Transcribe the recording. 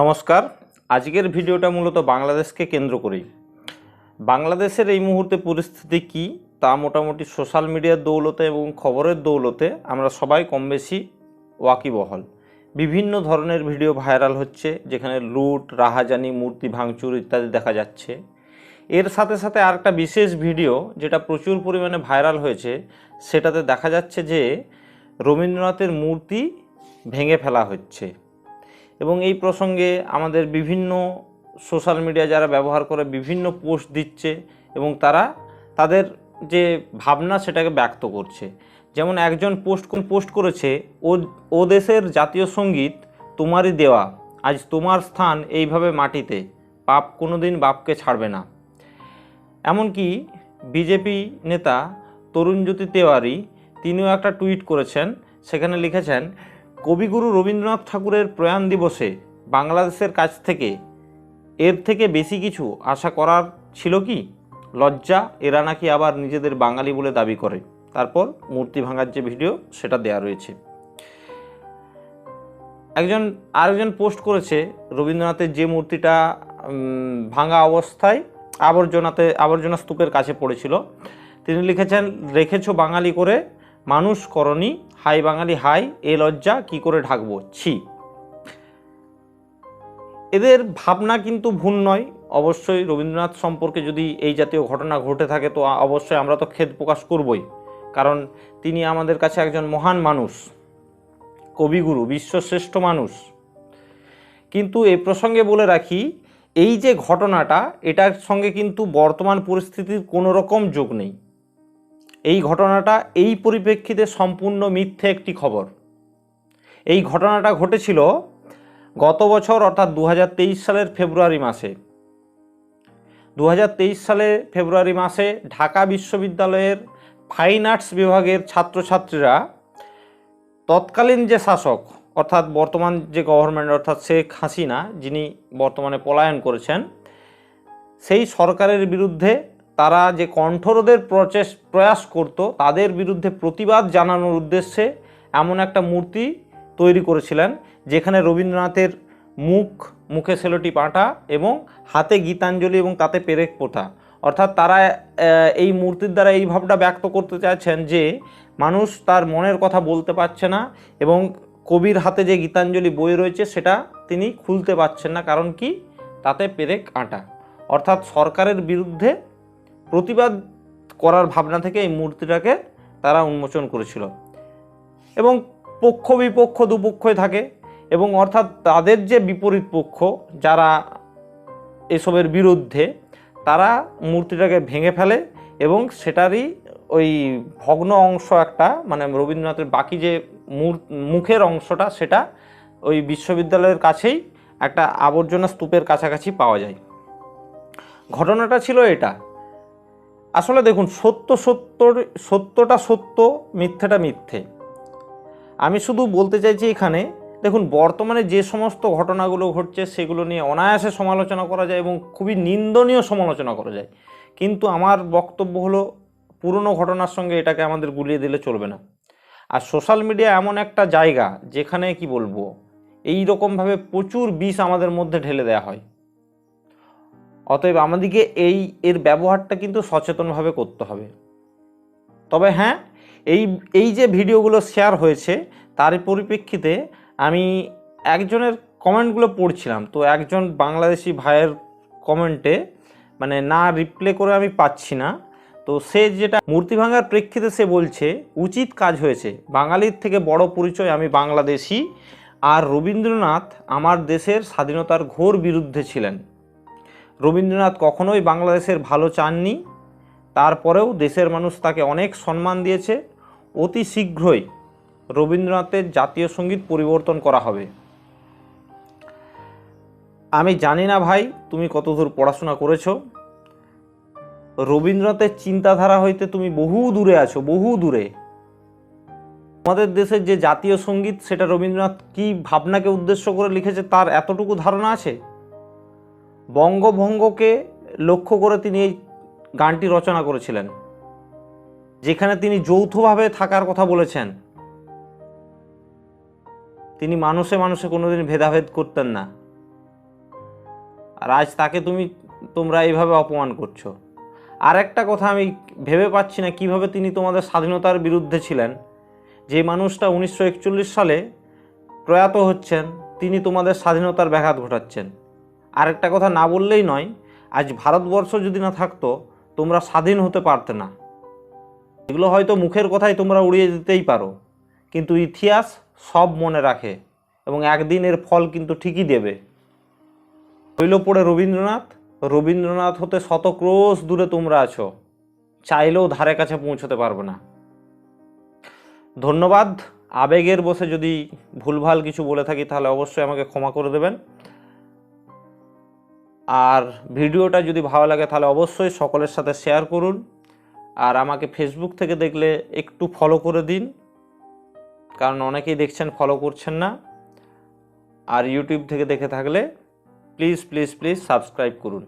নমস্কার। আজকের ভিডিওটা মূলত বাংলাদেশকে কেন্দ্র করেই। বাংলাদেশের এই মুহূর্তে পরিস্থিতি কি, তা মোটামুটি সোশ্যাল মিডিয়ার দৌলতে এবং খবরের দৌলতে আমরা সবাই কম বেশি ওয়াকিবহল। বিভিন্ন ধরনের ভিডিও ভাইরাল হচ্ছে, যেখানে লুট, রাহাজানি, মূর্তি ভাঙচুর ইত্যাদি দেখা যাচ্ছে। এর সাথে সাথে আরেকটা বিশেষ ভিডিও যেটা প্রচুর পরিমাণে ভাইরাল হয়েছে, সেটাতে দেখা যাচ্ছে যে রবীন্দ্রনাথের মূর্তি ভেঙে ফেলা হচ্ছে। এবং এই প্রসঙ্গে আমাদের বিভিন্ন সোশ্যাল মিডিয়া যারা ব্যবহার করে বিভিন্ন পোস্ট দিচ্ছে এবং তারা তাদের যে ভাবনা সেটাকে ব্যক্ত করছে। যেমন একজন পোস্ট কোন পোস্ট করেছে, ও ও দেশের জাতীয় সংগীত তোমারই দেওয়া, আজ তোমার স্থান এইভাবে মাটিতে, পাপ কোনো দিন বাপকে ছাড়বে না। এমনকি বিজেপি নেতা তরুণজ্যোতি তেওয়ারি, তিনিও একটা টুইট করেছেন, সেখানে লিখেছেন কবিগুরু রবীন্দ্রনাথ ঠাকুরের প্রয়াণ দিবসে বাংলাদেশের কাছ থেকে এর থেকে বেশি কিছু আশা করার ছিল কি? লজ্জা, এরা নাকি আবার নিজেদের বাঙালি বলে দাবি করে। তারপর মূর্তি ভাঙার যে ভিডিও, সেটা দেয়া রয়েছে। একজন, আরেকজন পোস্ট করেছে রবীন্দ্রনাথের যে মূর্তিটা ভাঙা অবস্থায় আবর্জনাতে, আবর্জনা স্তূপের কাছে পড়েছিল। তিনি লিখেছেন, রেখেছো বাঙালি করে, মানুষ করনি হাই বাঙালি, হাই, এ লজ্জা, কি করে ঢাকবো? ছি। এদের ভাবনা কিন্তু ভুল নয়। অবশ্যই রবীন্দ্রনাথ সম্পর্কে যদি এই জাতীয় ঘটনা ঘটে থাকে, তো অবশ্যই আমরা তো খেদ প্রকাশ করবই। কারণ তিনি আমাদের কাছে একজন মহান মানুষ, কবিগুরু, বিশ্বশ্রেষ্ঠ মানুষ। কিন্তু এ প্রসঙ্গে বলে রাখি, এই যে ঘটনাটা, এটার সঙ্গে কিন্তু বর্তমান পরিস্থিতির কোনো রকম যোগ নেই। এই ঘটনাটা এই পরিপ্রেক্ষিতে সম্পূর্ণ মিথ্যে একটি খবর। এই ঘটনাটা ঘটেছিল গত বছর, অর্থাৎ দু হাজার তেইশ সালের ফেব্রুয়ারি মাসে। দু সালে ফেব্রুয়ারি মাসে ঢাকা বিশ্ববিদ্যালয়ের ফাইন আর্টস বিভাগের ছাত্রছাত্রীরা তৎকালীন যে শাসক, অর্থাৎ বর্তমান যে গভর্নমেন্ট, অর্থাৎ শেখ হাসিনা, যিনি বর্তমানে পলায়ন করেছেন, সেই সরকারের বিরুদ্ধে তারা যে কণ্ঠরোধের প্রচেস প্রয়াস করত, তাদের বিরুদ্ধে প্রতিবাদ জানানোর উদ্দেশ্যে এমন একটা মূর্তি তৈরি করেছিলেন, যেখানে রবীন্দ্রনাথের মুখ, মুখে সেলোটি পাঁটা এবং হাতে গীতাঞ্জলি এবং তাতে পেরেক পোতা অর্থাৎ তারা এই মূর্তির দ্বারা এই ভাবটা ব্যক্ত করতে চাইছেন যে, মানুষ তার মনের কথা বলতে পারছে না এবং কবির হাতে যে গীতাঞ্জলি বই রয়েছে, সেটা তিনি খুলতে পারছেন না, কারণ কি? তাতে পেরেক আটা। অর্থাৎ সরকারের বিরুদ্ধে প্রতিবাদ করার ভাবনা থেকে এই মূর্তিটাকে তারা উন্মোচন করেছিল। এবং পক্ষ বিপক্ষ দুপক্ষই থাকে এবং অর্থাৎ তাদের যে বিপরীত পক্ষ যারা এসবের বিরুদ্ধে, তারা মূর্তিটাকে ভেঙে ফেলে এবং সেটারই ওই ভগ্ন অংশ একটা মানে রবীন্দ্রনাথের বাকি যে মুখের অংশটা সেটা ওই বিশ্ববিদ্যালয়ের কাছেই একটা আবর্জনা স্তূপের কাছাকাছি পাওয়া যায়। ঘটনাটা ছিল এটা। আসলে দেখুন, সত্য সত্যর, সত্যটা সত্য, মিথ্যেটা মিথ্যে। আমি শুধু বলতে চাইছি এখানে, দেখুন, বর্তমানে যে সমস্ত ঘটনাগুলো ঘটছে, সেগুলো নিয়ে অনায়াসে সমালোচনা করা যায় এবং খুবই নিন্দনীয় সমালোচনা করা যায়। কিন্তু আমার বক্তব্য হলো, পুরনো ঘটনার সঙ্গে এটাকে আমাদের গুলিয়ে দিলে চলবে না। আর সোশ্যাল মিডিয়া এমন একটা জায়গা, যেখানে কি বলব এই রকমভাবে প্রচুর বিষ আমাদের মধ্যে ঢেলে দেওয়া হয়। অতএব আমাদেরকে এই এর ব্যবহারটা কিন্তু সচেতনভাবে করতে হবে। তবে হ্যাঁ এই এই যে ভিডিওগুলো শেয়ার হয়েছে, তার পরিপ্রেক্ষিতে আমি একজনের কমেন্টগুলো পড়ছিলাম। তো একজন বাংলাদেশি ভাইয়ের কমেন্টে মানে না রিপ্লে করে আমি পাচ্ছি না। তো সে যেটা মূর্তি ভাঙার প্রেক্ষিতে সে বলছে, উচিত কাজ হয়েছে। বাঙালির থেকে বড় পরিচয় আমি বাংলাদেশি। আর রবীন্দ্রনাথ আমার দেশের স্বাধীনতার ঘোর বিরুদ্ধে ছিলেন। রবীন্দ্রনাথ কখনোই বাংলাদেশের ভালো চাননি। তারপরেও দেশের মানুষ তাকে অনেক সম্মান দিয়েছে। অতি শীঘ্রই রবীন্দ্রনাথের জাতীয় সংগীত পরিবর্তন করা হবে। আমি জানি না ভাই, তুমি কতদূর পড়াশোনা করেছ। রবীন্দ্রনাথের চিন্তাধারা হইতে তুমি বহু দূরে আছো, বহু দূরে। আমাদের দেশের যে জাতীয় সংগীত, সেটা রবীন্দ্রনাথ কি ভাবনাকে উদ্দেশ্য করে লিখেছে, তার এতটুকু ধারণা আছে? বঙ্গভঙ্গকে লক্ষ্য করে তিনি এই গানটি রচনা করেছিলেন, যেখানে তিনি যৌথভাবে থাকার কথা বলেছেন। তিনি মানুষে মানুষে কোনোদিন ভেদাভেদ করতেন না। আর আজ তাকে তুমি, তোমরা এইভাবে অপমান করছ। আর একটা কথা আমি ভেবে পাচ্ছি না, কীভাবে তিনি তোমাদের স্বাধীনতার বিরুদ্ধে ছিলেন। যে মানুষটা উনিশশো একচল্লিশ সালে প্রয়াত হচ্ছেন, তিনি তোমাদের স্বাধীনতার ব্যাঘাত ঘটাচ্ছেন। আর একটা কথা না বললেই নয়, আজ ভারতবর্ষ যদি না থাকতো, তোমরা স্বাধীন হতে পারতে না। এগুলো হয়তো মুখের কথাই তোমরা উড়িয়ে দিতেই পারো, কিন্তু ইতিহাস সব মনে রাখে এবং একদিন এর ফল কিন্তু ঠিকই দেবে। হইল পড়ে রবীন্দ্রনাথ রবীন্দ্রনাথ হতে শতক্রোশ দূরে তোমরা আছো, চাইলেও ধারে কাছে পৌঁছতে পারবে না। ধন্যবাদ, আবেগের বসে যদি ভুলভাল কিছু বলে থাকি, তাহলে অবশ্যই আমাকে ক্ষমা করে দেবেন। আর ভিডিওটা যদি ভালো লাগে তাহলে অবশ্যই সকলের সাথে শেয়ার করুন। আর আমাকে ফেসবুক থেকে দেখলে একটু ফলো করে দিন, কারণ অনেকেই দেখছেন ফলো করছেন না। আর ইউটিউব থেকে দেখে থাকলে প্লিজ প্লিজ প্লিজ সাবস্ক্রাইব করুন।